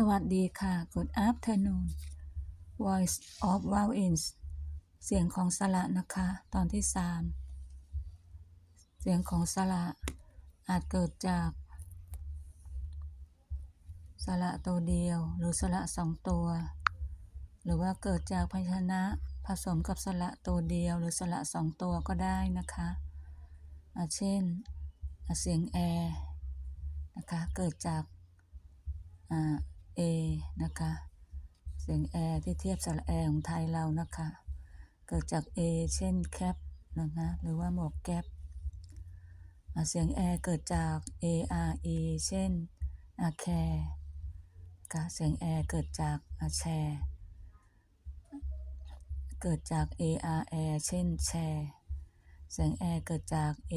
สวัสดีค่ะ Good afternoon Voice of Vowels เสียงของสระนะคะ ตอนที่สามเสียงของสระอาจเกิดจากสระตัวเดียว หรือสระสองตัว หรือว่าเกิดจากพยัญชนะผสมกับสระตัวเดียว หรือสระสองตัวก็ได้นะคะเช่น เสียงแอร์นะคะ เกิดจากอ่า A นะคะ เสียงแอที่เทียบสระแอของไทยเรานะคะ เกิดจาก A เช่นแคปนะคะ หรือว่าหมวกแก๊ปเสียงแอเกิดจาก A R E เช่นอาแคร์ค่ะเสียงแอเกิดจากอาแชร์เกิดจาก A R A เช่นแชร์เสียงแอเกิดจาก A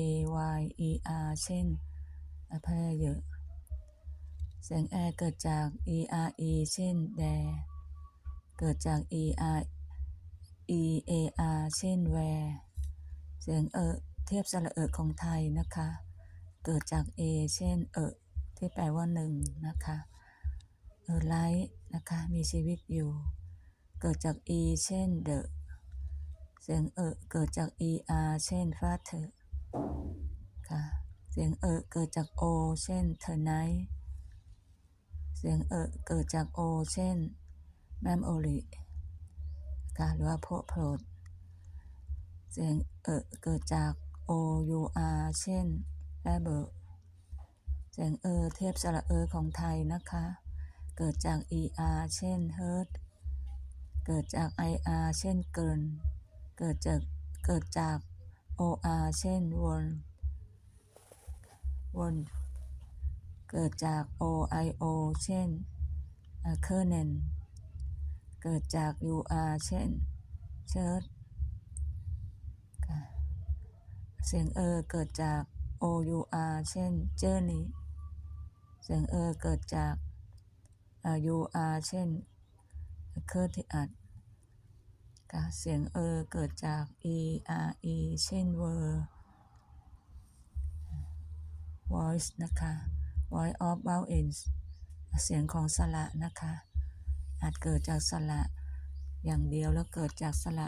Y E R เช่นอภัยเยอะ เสียงแอเกิดจาก E R E เช่นแดเกิดจาก E R E A R เช่นแวร์เสียงเอเทียบสระเออของไทยนะคะ เกิดจาก A เช่นเออที่แปลว่าหนึ่งนะคะเออไลท์นะคะ มีชีวิตอยู่ เกิดจาก E เช่น the เสียงเอเกิดจาก ER เช่น father ค่ะ เสียงเออเกิดจาก O เช่น tonight เสียงเออเกิดจาก O เช่น memory ค่ะหรือว่า p r o เสียงเออเกิดจาก O U R เช่น rebel เสียงเออเทียบสระเออของไทยนะคะ เกิดจาก ER เช่น hurt เกิดจาก IR เช่นเกิน เกิดจาก เกิดจาก OR เช่นวนวน เกิดจาก OIO เช่นเคอร์เนนเกิดจาก UR เช่นเชิร์เสียงเออเกิดจาก OUR เช่นเจอร์นี่เสียงเออเกิดจาก UR เช่นเคอร์ติอัดเสียงเออเกิดจาก e r e เช่น were voice นะคะ voice of vowels เสียงของสระนะคะ อาจเกิดจากสระอย่างเดียวแล้วเกิดจากสระ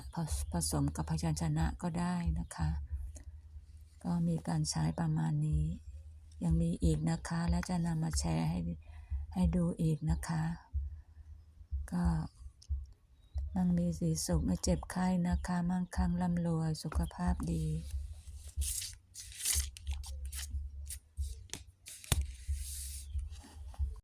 ผสมกับพยัญชนะก็ได้นะคะ ก็มีการใช้ประมาณนี้ ยังมีอีกนะคะ และจะนำมาแชร์ให้ให้ดูอีกนะคะ ก็มั่งมีสีสุขไม่เจ็บไข้นะคะ มั่งคั่งร่ำรวยสุขภาพดี